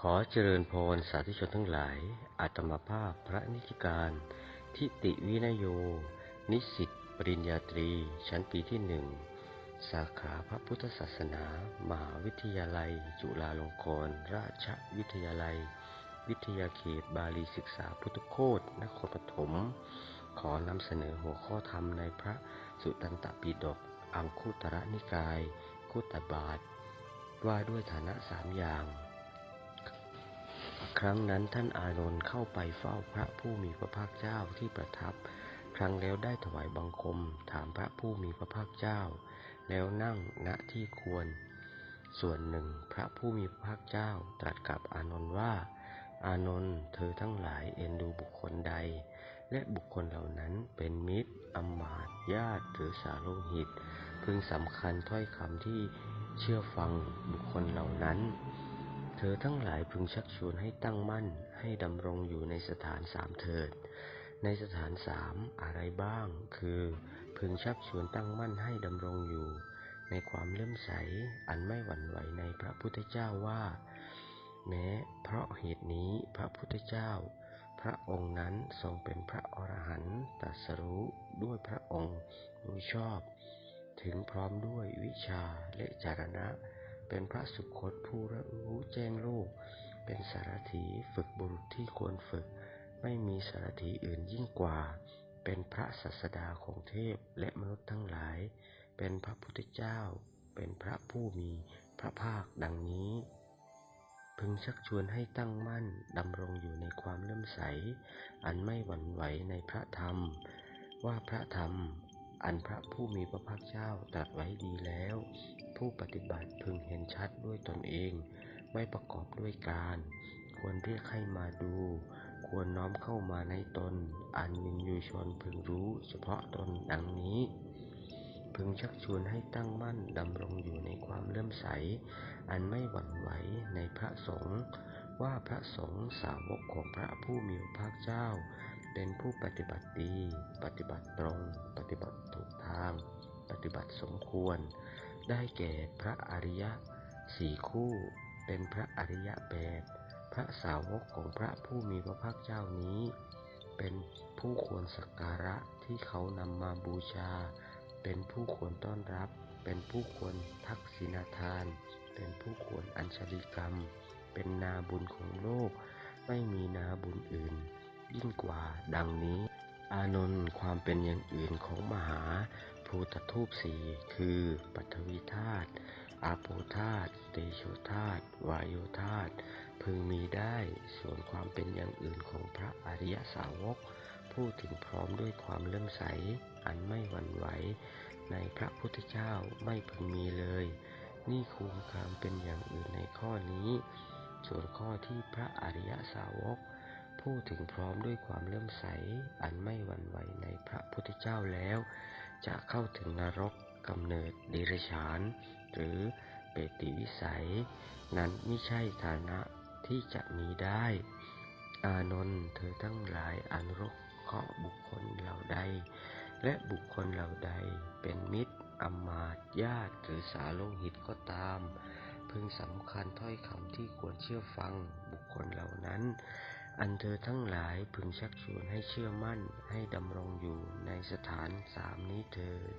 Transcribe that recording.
ขอเจริญพรสาธุชนทั้งหลาย อาตมาภาพพระนิติการ ทิติวินโย นิสิตปริญญาตรี ชั้นปีที่หนึ่ง สาขาพระพุทธศาสนา มหาวิทยาลัย จุฬาลงกรณราชวิทยาลัย วิทยาเขตบาลีศึกษาพุทธโคตนครปฐม ขอนำเสนอหัวข้อธรรมในพระสุตตันตปิฎกอังคุตระนิกาย คุตบาท ว่าด้วยฐานะสามอย่าง ครั้งนั้นท่านอานนท์เข้าไปเฝ้าพระผู้มีพระภาคเจ้าที่ประทับ ครั้งแล้วได้ถวายบังคม ถามพระผู้มีพระภาคเจ้า แล้วนั่งณที่ควร ส่วนหนึ่ง พระผู้มีพระภาคเจ้าตรัสกับอานนท์ว่า อานนท์เธอทั้งหลายเอ็นดูบุคคลใด และบุคคลเหล่านั้นเป็นมิตรอำมาตย์ญาติหรือสาโลหิต พึงสำคัญถ้อยคำที่เชื่อฟังบุคคลเหล่านั้น ธอทั้งหลายพึงชักชวนให้ตั้งมั่นให้ดำรงอยู่ในสถานสามเถิด ในสถานสามอะไรบ้าง คือ พึงชักชวนตั้งมั่นให้ดำรงอยู่ ในความเลื่อมใสอันไม่หวั่นไหวในพระพุทธเจ้าว่า แม้เพราะเหตุนี้พระพุทธเจ้า พระองค์นั้นทรงเป็นพระอรหันต์ตรัสรู้ด้วยพระองค์รู้ชอบ ถึงพร้อมด้วยวิชาและจารณะ เป็นพระสุคตผู้รู้แจ้งโลก เป็นสารถีฝึกบุรุษที่ควรฝึก ไม่มีสารถีอื่นยิ่งกว่า เป็นพระศาสดาของเทพและมนุษย์ทั้งหลาย เป็นพระพุทธเจ้า เป็นพระผู้มีพระภาคดังนี้ พึงชักชวนให้ตั้งมั่นดำรงอยู่ในความเลื่อมใส อันไม่หวั่นไหวในพระธรรม ว่าพระธรรม อันพระผู้มีพระภาคเจ้าตรัสไว้ดีแล้ว ผู้ปฏิบัติพึงเห็นชัดด้วยตนเอง ไม่ประกอบด้วยการ ควรเรียกให้มาดู ควรน้อมเข้ามาในตน อันยินยูชนพึงรู้เฉพาะตนดังนี้ พึงชักชวนให้ตั้งมั่นดำรงอยู่ในความเลื่อมใส อันไม่หวั่นไหวในพระสงฆ์ว่าพระสงฆ์สาวกของพระผู้มีพระภาคเจ้า เป็นผู้ปฏิบัติดี ปฏิบัติตรง ปฏิบัติางปฏิบัติสมควร ได้แก่พระอริยะสี่คู่ เป็นพระอริยะแปดพระสาวกของพระผู้มีพระภาคเจ้านี้ เป็นผู้ควรสักการะที่เขานำมาบูชา เป็นผู้ควรต้อนรับ เป็นผู้ควรทักษิณาทาน เป็นผู้ควรอัญชลีกรรม เป็นนาบุญของโลก ไม่มีนาบุญอื่น ยิ่งกว่าดังนี้ อานนท์ความเป็นอย่างอื่นของมหาภูตทูปสีคือปัทวีธาตุอาโปธาตุเตโชธาตุวายโยธาตุพึงมีได้ส่วนความเป็นอย่างอื่นของพระอริยสาวก ผู้ถึงพร้อมด้วยความเลื่อมใส อันไม่หวั่นไหว ในพระพุทธเจ้าไม่พึงมีเลย นี่คือความเป็นอย่างอื่นในข้อนี้ ส่วนข้อที่พระอริยสาวก ผู้ถึงพร้อมด้วยความเลื่อมใส อันไม่หวั่นไหวในพระพุทธเจ้าแล้ว จะเข้าถึงนรกกำเนิดเดรัจฉาน หรือเปติวิสัย นั้นไม่ใช่ฐานะที่จะมีได้ อานนท์เธอทั้งหลายอนุรกเคาะบุคคลเหล่าใด และบุคคลเหล่าใดเป็นมิตรอมาตย์ญาติหรือสาโลหิตก็ตาม พึงสำคัญถ้อยคำที่ควรเชื่อฟังบุคคลเหล่านั้น อันเธอทั้งหลายพึงชักชวนให้เชื่อมั่นให้ดำรงอยู่ในสถานสามนี้เถิด